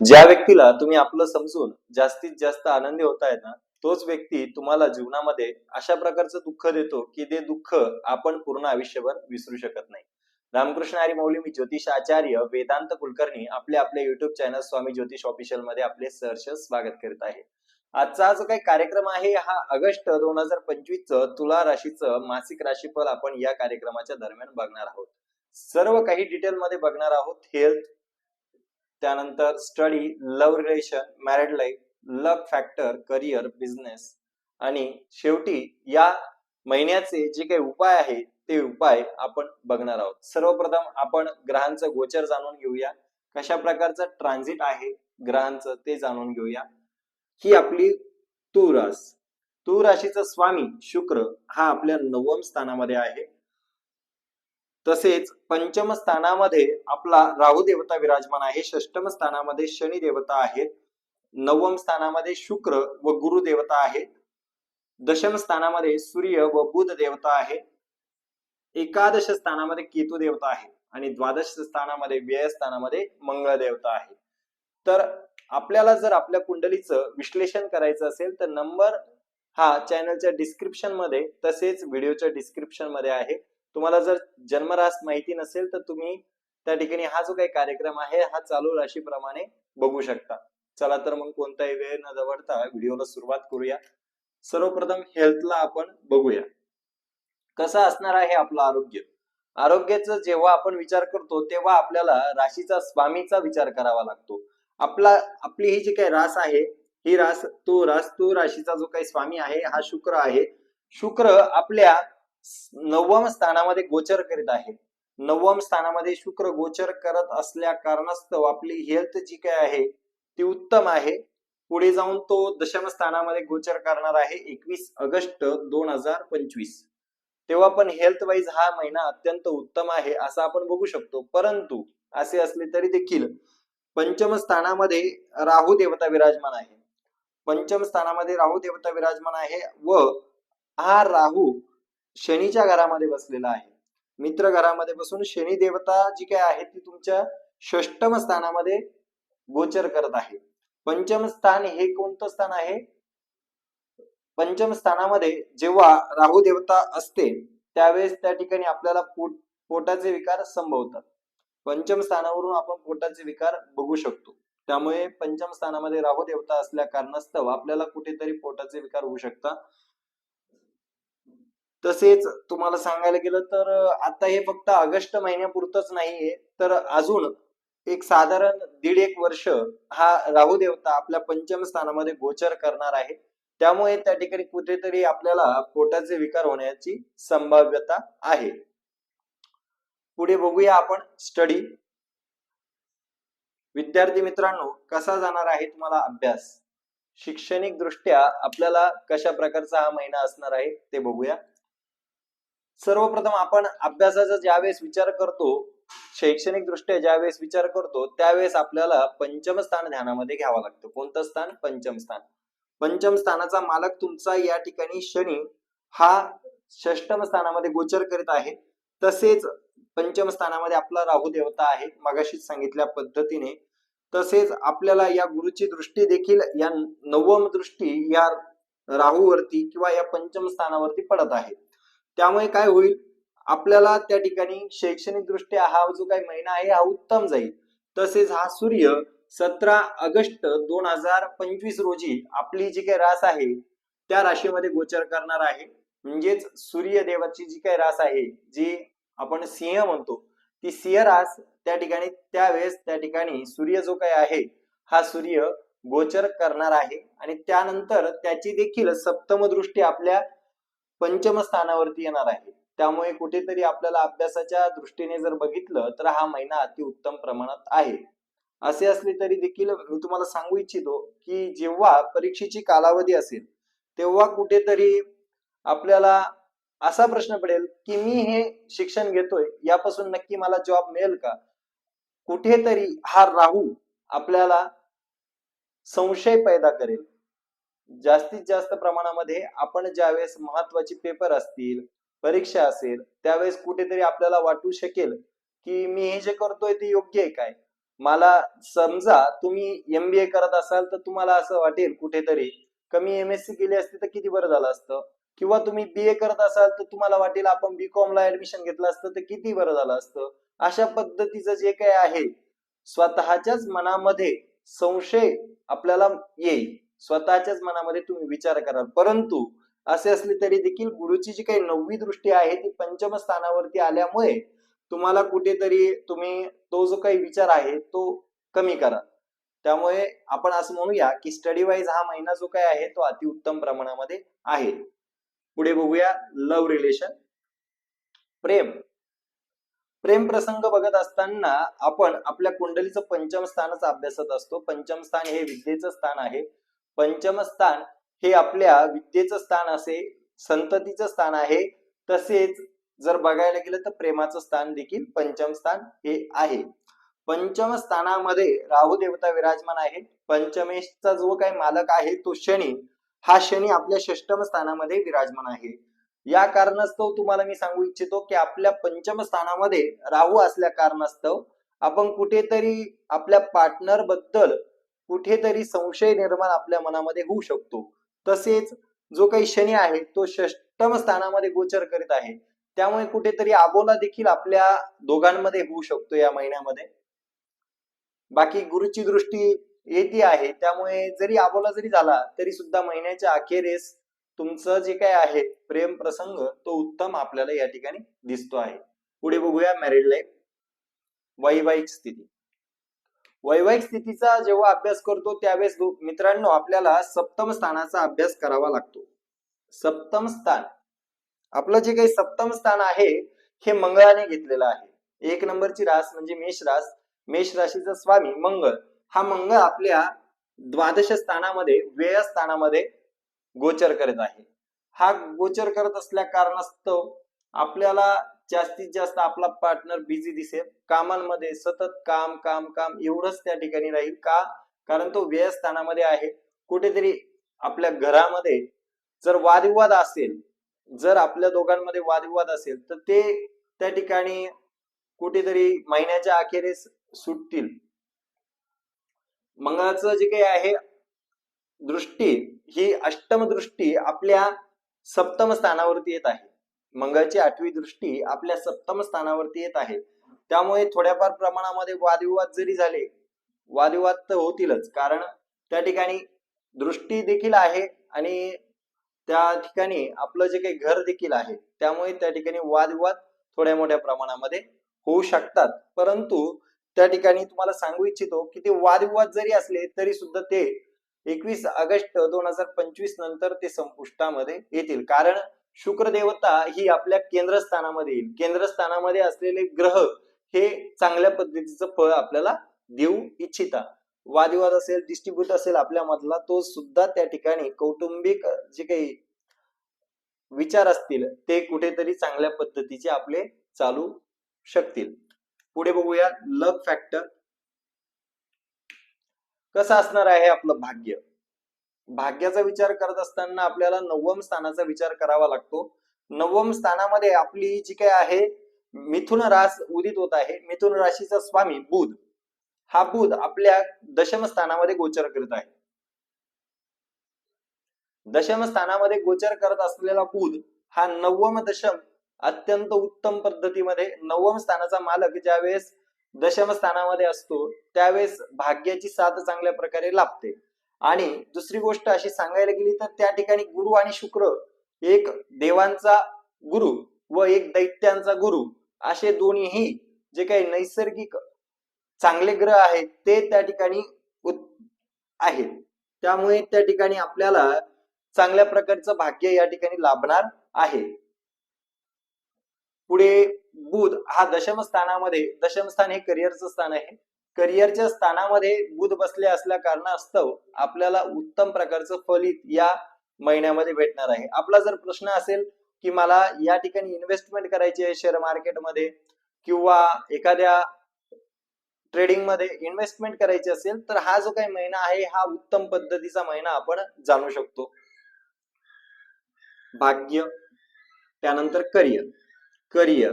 ज्या व्यक्तीला तुम्ही आपलं समजून जास्तीत जास्त आनंदी होताय ना तोच व्यक्ती तुम्हाला जीवनामध्ये अशा प्रकारचं दुःख देतो की ते दुःख आपण पूर्ण आयुष्यभर विसरू शकत नाही. रामकृष्ण हरी मौली मी ज्योतिष आचार्य वेदांत कुलकर्णी आपले आपले युट्यूब चॅनल स्वामी ज्योतिष ऑफिशियलमध्ये आपले सहर्ष स्वागत करीत आहे. आजचा जो काही कार्यक्रम आहे हा ऑगस्ट दोन हजार पंचवीस च तुला राशीचं मासिक राशीफल आपण या कार्यक्रमाच्या दरम्यान बघणार आहोत. सर्व काही डिटेल मध्ये बघणार आहोत हेल्थ त्यानंतर study love relation married life luck factor career business आणि शेवटी या महिन्याचे जे काही उपाय आहे ते उपाय आपण बघणार आहोत. सर्वप्रथम आपण ग्रहांचं गोचर जाणून घेऊया. कशा प्रकारचं ट्रान्झिट आहे ग्रहांचं ते जाणून घेऊया. ही आपली तू रास तू राशीचा स्वामी शुक्र हा आपल्या नवम स्थानामध्ये आहे. तसेच पंचम स्थानामध्ये आपला राहू देवता विराजमान आहे. षष्टम स्थानामध्ये शनी देवता आहेत. नवम स्थानामध्ये शुक्र व गुरु देवता आहेत. दशम स्थानामध्ये सूर्य व बुध देवता आहे एकादश स्थानामध्ये केतू देवता आहे आणि द्वादश स्थानामध्ये व्यय स्थानामध्ये मंगळ देवता आहे तर आपल्याला जर आपल्या कुंडलीचं विश्लेषण करायचं असेल तर नंबर हा चॅनलच्या डिस्क्रिप्शनमध्ये तसेच व्हिडिओच्या डिस्क्रिप्शनमध्ये आहे. तुम्हाला जर जन्मरास माहिती नसेल तर तुम्ही त्या ठिकाणी हा जो काही कार्यक्रम आहे हा चालू राशीप्रमाणे बघू शकता. चला तर मग कोणताही वेळ न दवडता व्हिडिओला सुरुवात करूया. सर्वप्रथम हेल्थला आपण बघूया. कसं असणार आहे आपलं आरोग्य? आरोग्याचा जेव्हा आपण विचार करतो तेव्हा आपल्याला राशीचा स्वामीचा विचार करावा लागतो. आपला आपली ही जी काही रास आहे ही रास तो रास तो राशीचा जो काही स्वामी आहे हा शुक्र आहे. शुक्र आपल्या नवम स्थानामध्ये गोचर करीत आहे. नवम स्थानामध्ये शुक्र गोचर करत असल्या कारणास्तव आपली हेल्थ जी काय आहे ती उत्तम आहे. पुढे जाऊन तो दशम स्थानामध्ये गोचर करणार आहे एकवीस ऑगस्ट दोन हजार पंचवीस. तेव्हा पण हेल्थ वाईज हा महिना अत्यंत उत्तम आहे असं आपण बघू शकतो. परंतु असे असले तरी देखील पंचम स्थानामध्ये राहू देवता विराजमान आहे. पंचम स्थानामध्ये राहू देवता विराजमान आहे व हा राहू शनीच्या घरामध्ये बसलेला आहे. मित्र घरामध्ये बसून शनी देवता जी काय आहे ती तुमच्या षष्टम स्थानामध्ये गोचर करत आहे. पंचम स्थान हे कोणतं स्थान आहे? पंचम स्थानामध्ये जेव्हा राहू देवता असते त्यावेळेस त्या ठिकाणी आपल्याला पोट पोटाचे विकार संभवतात. पंचम स्थानावरून आपण पोटाचे विकार बघू शकतो. त्यामुळे पंचम स्थानामध्ये राहू देवता असल्या कारणास्तव आपल्याला कुठेतरी पोटाचे विकार होऊ शकतात. तसेच तुम्हाला सांगायला गेलं तर आता हे फक्त ऑगस्ट महिन्यापुरतच नाहीये तर अजून एक साधारण दीड एक वर्ष हा राहू देवता आपल्या पंचम स्थानामध्ये गोचर करणार आहे. त्यामुळे त्या ठिकाणी कुठेतरी आपल्याला पोटाचे विकार होण्याची संभाव्यता आहे. पुढे बघूया आपण स्टडी. विद्यार्थी मित्रांनो कसा जाणार आहे तुम्हाला अभ्यास? शैक्षणिक दृष्ट्या आपल्याला कशा प्रकारचा हा महिना असणार आहे ते बघूया. सर्वप्रथम आपण अभ्यासाचा ज्यावेळेस विचार करतो शैक्षणिक दृष्ट्या ज्यावेळेस विचार करतो त्यावेळेस आपल्याला पंचम स्थान ध्यानामध्ये घ्यावं लागतं. कोणतं स्थान? पंचम स्थान. पंचम स्थानाचा मालक तुमचा या ठिकाणी शनी. हा षष्टम स्थानामध्ये गोचर करीत आहे. तसेच पंचम स्थानामध्ये आपला राहू देवता आहे मगाशीच सांगितल्या पद्धतीने. तसेच आपल्याला या गुरुची दृष्टी देखील या नवम दृष्टी या राहूवरती किंवा या पंचम स्थानावरती पडत आहे. त्यामुळे काय होईल? आपल्याला त्या ठिकाणी शैक्षणिक दृष्ट्या हा जो काही महिना आहे हा उत्तम जाईल. तसेच हा सूर्य सतरा ऑगस्ट दोन हजार पंचवीस रोजी आपली जी काही रास आहे त्या राशीमध्ये गोचर करणार आहे. म्हणजेच सूर्यदेवाची जी काही रास आहे जी आपण सिंह म्हणतो ती सिंह रास त्या ठिकाणी त्यावेळेस त्या ठिकाणी सूर्य जो काही आहे हा सूर्य गोचर करणार आहे. आणि त्यानंतर त्याची देखील सप्तम दृष्टी आपल्या पंचम स्थानावरती येणार आहे. त्यामुळे कुठेतरी आपल्याला अभ्यासाच्या दृष्टीने जर बघितलं तर हा महिना अति उत्तम प्रमाणात आहे. असे असले तरी देखील मी तुम्हाला सांगू इच्छितो की जेव्हा परीक्षेची कालावधी असेल तेव्हा कुठेतरी आपल्याला असा प्रश्न पडेल की मी हे शिक्षण घेतोय यापासून नक्की मला जॉब मिळेल का? कुठेतरी हा राहू आपल्याला संशय पैदा करेल. जास्तीत जास्त प्रमाणामध्ये आपण ज्यावेळेस महत्त्वाचे पेपर असतील परीक्षा असेल त्यावेळेस कुठेतरी आपल्याला वाटू शकेल की मी हे जे करतोय ते योग्य आहे काय? मला समजा तुम्ही एमबीए करत असाल तर तुम्हाला असं वाटेल कुठेतरी कमी एम एस सी केली असती तर किती बरं झालं असतं? किंवा तुम्ही बी ए करत असाल तर तुम्हाला वाटेल आपण बी कॉम ला ऍडमिशन घेतलं असतं तर किती बरं झालं असतं? अशा पद्धतीचं जे काही आहे स्वतःच्याच मनामध्ये संशय आपल्याला येईल. स्वतःच्याच मनामध्ये तुम्ही विचार कराल परंतु असे असले तरी देखील गुरुची जी काही नववी दृष्टी आहे ती पंचम स्थानावरती आल्यामुळे तुम्हाला कुठेतरी तुम्ही तो जो काही विचार आहे तो कमी करा. त्यामुळे आपण असं म्हणूया की स्टडी वाईज हा महिना जो काय आहे तो अतिउत्तम प्रमाणामध्ये आहे. पुढे बघूया लव्ह रिलेशन प्रेम. प्रेम प्रसंग बघत असताना आपण आपल्या कुंडलीचं पंचम स्थानच अभ्यासत असतो. पंचम स्थान हे विद्येचं स्थान आहे. पंचम स्थान हे आपल्या विद्येचं स्थान असे संततीचं स्थान आहे. तसेच जर बघायला गेलं तर प्रेमाचं स्थान देखील पंचम स्थान हे आहे. पंचम स्थानामध्ये राहू देवता विराजमान आहे पंचमेशचा जो काही मालक आहे तो शनी हा शनी आपल्या षष्टम स्थानामध्ये विराजमान आहे. या कारणास्तव तुम्हाला मी सांगू इच्छितो की आपल्या पंचम स्थानामध्ये राहू असल्या कारणास्तव आपण कुठेतरी आपल्या पार्टनरबद्दल कुठेतरी संशय निर्माण आपल्या मनामध्ये होऊ शकतो. तसेच जो काही शनी आहे तो षष्टम स्थानामध्ये गोचर करीत आहे. त्यामुळे कुठेतरी आबोला देखील आपल्या दोघांमध्ये होऊ शकतो या महिन्यामध्ये. बाकी गुरुची दृष्टी येते आहे. त्यामुळे जरी आबोला जरी झाला तरी सुद्धा महिन्याच्या अखेरीस तुमचं जे काय आहे प्रेम प्रसंग तो उत्तम आपल्याला या ठिकाणी दिसतो आहे. पुढे बघूया मॅरिड लाईफ वैवाहिक स्थिती. वैवाहिक स्थितीचा जेव्हा अभ्यास करतो त्यावेळेस मित्रांनो आपल्याला सप्तम स्थानाचा अभ्यास करावा लागतो. सप्तम स्थान. आपलं जे काही सप्तम स्थान आहे हे मंगळाने घेतलेलं आहे. एक नंबरची रास म्हणजे मेष रास. मेष राशीचा स्वामी मंगळ. हा मंगळ आपल्या द्वादश स्थानामध्ये व्यय स्थानामध्ये गोचर करत आहे. हा गोचर करत असल्या कारणास्तव आपल्याला जास्तीत जास्त आपला पार्टनर बिझी दिसेल. कामांमध्ये सतत काम काम काम एवढंच त्या ठिकाणी राहील का? कारण तो व्यय स्थानामध्ये आहे. कुठेतरी आपल्या घरामध्ये जर वादविवाद असेल जर आपल्या दोघांमध्ये वादविवाद असेल तर ते त्या ठिकाणी कुठेतरी महिन्याच्या अखेरीस सुटतील. मंगळाचं जे काही आहे दृष्टी ही अष्टम दृष्टी आपल्या सप्तम स्थानावरती येत आहे. मंगळची आठवी दृष्टी आपल्या सप्तम स्थानावरती येत आहे. त्यामुळे थोड्याफार प्रमाणामध्ये वादविवाद जरी झाले वादविवाद तर होतीलच. कारण त्या ठिकाणी दृष्टी देखील आहे आणि त्या ठिकाणी आपलं जे काही घर देखील आहे त्यामुळे त्या ठिकाणी वादविवाद थोड्या मोठ्या प्रमाणामध्ये होऊ शकतात. परंतु त्या ठिकाणी तुम्हाला सांगू इच्छितो की ते वादविवाद जरी असले तरी सुद्धा ते एकवीस ऑगस्ट दोन हजार पंचवीस नंतर ते संपुष्टामध्ये येतील. कारण शुक्रदेवता ही आपल्या केंद्रस्थानामध्ये येईल. केंद्रस्थानामध्ये असलेले ग्रह हे चांगल्या पद्धतीचं फळ आपल्याला देऊ इच्छिता वादविवाद असेल डिस्ट्रीब्यूट असेल आपल्या मधला तो सुद्धा त्या ठिकाणी कौटुंबिक जे काही विचार असतील ते कुठेतरी चांगल्या पद्धतीचे आपले चालू शकतील. पुढे बघूया लक फॅक्टर कसं असणार आहे आपलं भाग्य? भाग्याचा विचार करत असताना आपल्याला नवम स्थानाचा विचार करावा लागतो. नवम स्थानामध्ये आपली जी काय आहे मिथुन रास उदित होत आहे. मिथुन राशीचा स्वामी बुध. हा बुध आपल्या दशम स्थानामध्ये गोचर करत आहे. दशम स्थानामध्ये गोचर करत असलेला बुध हा नवम दशम अत्यंत उत्तम पद्धतीमध्ये नवम स्थानाचा मालक ज्यावेळेस दशम स्थानामध्ये असतो त्यावेळेस भाग्याची साथ चांगल्या प्रकारे लाभते. आणि दुसरी गोष्ट अशी सांगायला गेली तर त्या ठिकाणी गुरु आणि शुक्र एक देवांचा गुरु व एक दैत्यांचा गुरु असे दोन्हीही जे काही नैसर्गिक चांगले ग्रह आहेत ते त्या ठिकाणी आहेत. त्यामुळे त्या ठिकाणी आपल्याला चांगल्या प्रकारचं भाग्य या ठिकाणी लाभणार आहे. पुढे बुध हा दशम स्थानामध्ये दशम स्थान हे करिअरचं स्थान आहे. करिअरच्या स्थानामध्ये बुध बसले असल्या कारणास्तव आपल्याला उत्तम प्रकारचं फलित या महिन्यामध्ये भेटणार आहे. आपला जर प्रश्न असेल की मला या ठिकाणी इन्व्हेस्टमेंट करायची आहे शेअर मार्केटमध्ये किंवा एखाद्या ट्रेडिंगमध्ये इन्व्हेस्टमेंट करायची असेल तर हा जो काही महिना आहे हा उत्तम पद्धतीचा महिना आपण जाणू शकतो. भाग्य त्यानंतर करिअर करिअर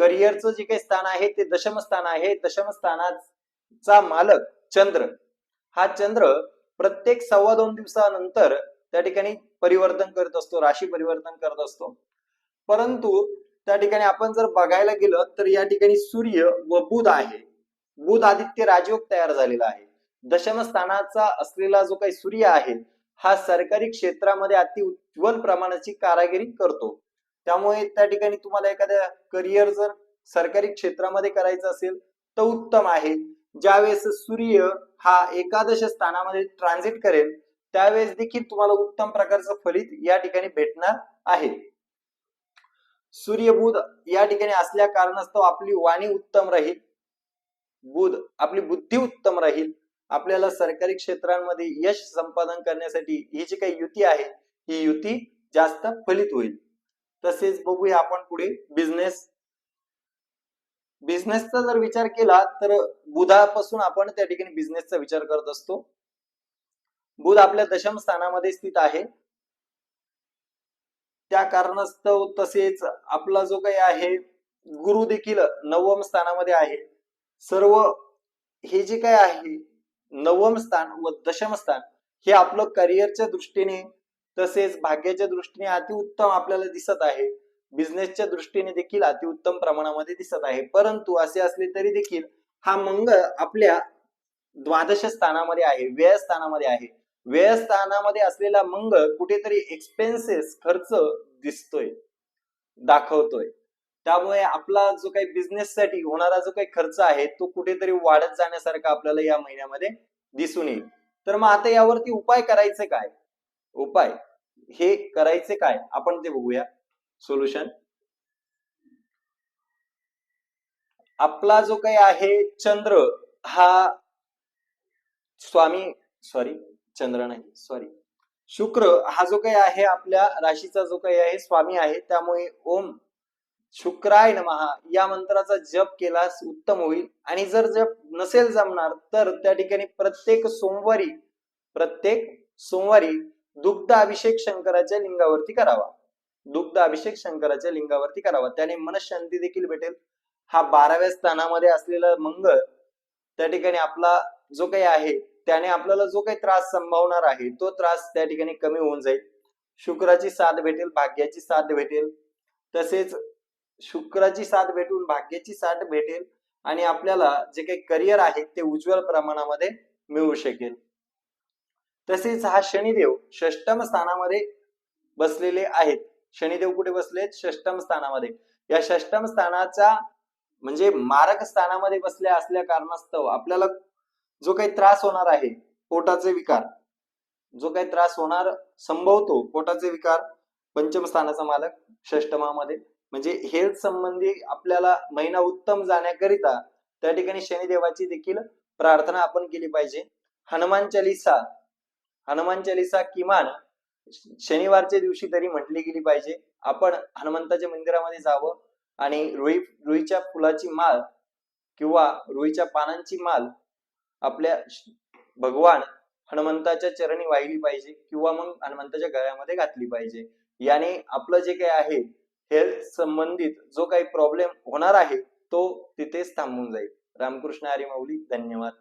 करिअरचं जे काही स्थान आहे ते दशम स्थान आहे. दशमस्थानाचा चा मालक चंद्र. हा चंद्र प्रत्येक सव्वा दोन दिवसानंतर त्या ठिकाणी परिवर्तन करत असतो राशी परिवर्तन करत असतो. परंतु त्या ठिकाणी आपण जर बघायला गेलं तर या ठिकाणी सूर्य व बुध आहे. बुध आदित्य राजयोग तयार झालेला आहे. दशम स्थानाचा असलेला जो काही सूर्य आहे हा सरकारी क्षेत्रामध्ये अति उज्ज्वल प्रमाणाची कारागिरी करतो. त्यामुळे त्या ठिकाणी तुम्हाला एखाद्या करिअर जर सरकारी क्षेत्रामध्ये करायचं असेल तर उत्तम आहे. ज्यावेळेस सूर्य हा एकादश स्थानामध्ये ट्रान्झिट करेल त्यावेळेस देखील तुम्हाला उत्तम प्रकारचं फलित या ठिकाणी भेटणार आहे. सूर्य बुध या ठिकाणी असल्या कारणास्तव आपली वाणी उत्तम राहील. बुध आपली बुद्धी उत्तम राहील. आपल्याला सरकारी क्षेत्रांमध्ये यश संपादन करण्यासाठी ही जी काही युती आहे ही युती जास्त फलित होईल. तसेच बघूया आपण पुढे बिझनेस बिझनेसचा जर विचार केला तर बुधापासून आपण त्या ठिकाणी बिझनेसचा विचार करत असतो. बुध आपल्या दशम स्थानामध्ये स्थित आहे. त्या कारणास्तव तसेच आपला जो काही आहे गुरु देखील नवम स्थानामध्ये आहे. सर्व हे जे काय आहे नवम स्थान व दशम स्थान हे आपलं करिअरच्या दृष्टीने तसेच भाग्याच्या दृष्टीने अतिउत्तम आपल्याला दिसत आहे. बिझनेसच्या दृष्टीने देखील अतिउत्तम प्रमाणामध्ये दिसत आहे. परंतु असे असले तरी देखील हा मंगळ आपल्या द्वादश स्थानामध्ये आहे व्यय स्थानामध्ये आहे. व्यय स्थानामध्ये असलेला मंगळ कुठेतरी एक्सपेन्सेस खर्च दिसतोय दाखवतोय. त्यामुळे आपला जो काही बिझनेस साठी होणारा जो काही खर्च आहे तो कुठेतरी वाढत जाण्यासारखा आपल्याला या महिन्यामध्ये दिसून येईल. तर मग आता यावरती उपाय करायचे काय? उपाय. हे करायचे काय? आपण ते बघूया. सोल्युशन आपला जो काही आहे चंद्र हा स्वामी सॉरी चंद्र नाही सॉरी शुक्र हा जो काही आहे आपल्या राशीचा जो काही आहे स्वामी आहे त्यामुळे ओम शुक्राय नमहा या मंत्राचा जप केलास उत्तम होईल. आणि जर जप नसेल जमणार तर त्या ठिकाणी प्रत्येक सोमवारी प्रत्येक सोमवारी दुग्ध अभिषेक शंकराच्या लिंगावरती करावा. दुग्ध अभिषेक शंकराच्या लिंगावरती करावा. त्याने मनशांती देखील भेटेल. हा बाराव्या स्थानामध्ये असलेला मंगळ त्या ठिकाणी आपला जो काही आहे त्याने आपल्याला जो काही त्रास संभावणार आहे तो त्रास त्या ठिकाणी कमी होऊन जाईल. शुक्राची साथ भेटेल भाग्याची साथ भेटेल. तसेच शुक्राची साथ भेटून भाग्याची साथ भेटेल आणि आपल्याला जे काही करिअर आहे ते उज्ज्वल प्रमाणामध्ये मिळू शकेल. तसेच हा शनिदेव षष्टम स्थानामध्ये बसलेले आहेत. शनिदेव कुठे बसलेत? षष्टम स्थानामध्ये. या षष्टम स्थानाचा म्हणजे मारक स्थानामध्ये बसल्या असल्या कारणास्तव आपल्याला जो काही त्रास होणार आहे पोटाचे विकार जो काही त्रास होणार संभवतो पोटाचे विकार पंचम स्थानाचा मालक षष्टमामध्ये. म्हणजे हेल्थ संबंधी आपल्याला महिना उत्तम जाण्याकरिता त्या ठिकाणी शनिदेवाची देखील प्रार्थना आपण केली पाहिजे. हनुमान चालिसा हनुमान चालिसा किमान शनिवारच्या दिवशी तरी म्हटली गेली पाहिजे. आपण हनुमंताच्या मंदिरामध्ये जावं आणि रुई रुईच्या फुलाची माळ किंवा रुईच्या पानांची माल आपल्या भगवान हनुमंताच्या चरणी वाहिली पाहिजे किंवा मग हनुमंताच्या गळ्यामध्ये घातली पाहिजे. याने आपलं जे काही आहे हेल्थ संबंधित जो काही प्रॉब्लेम होणार आहे तो तिथेच थांबून जाईल. रामकृष्ण हरी माऊली धन्यवाद.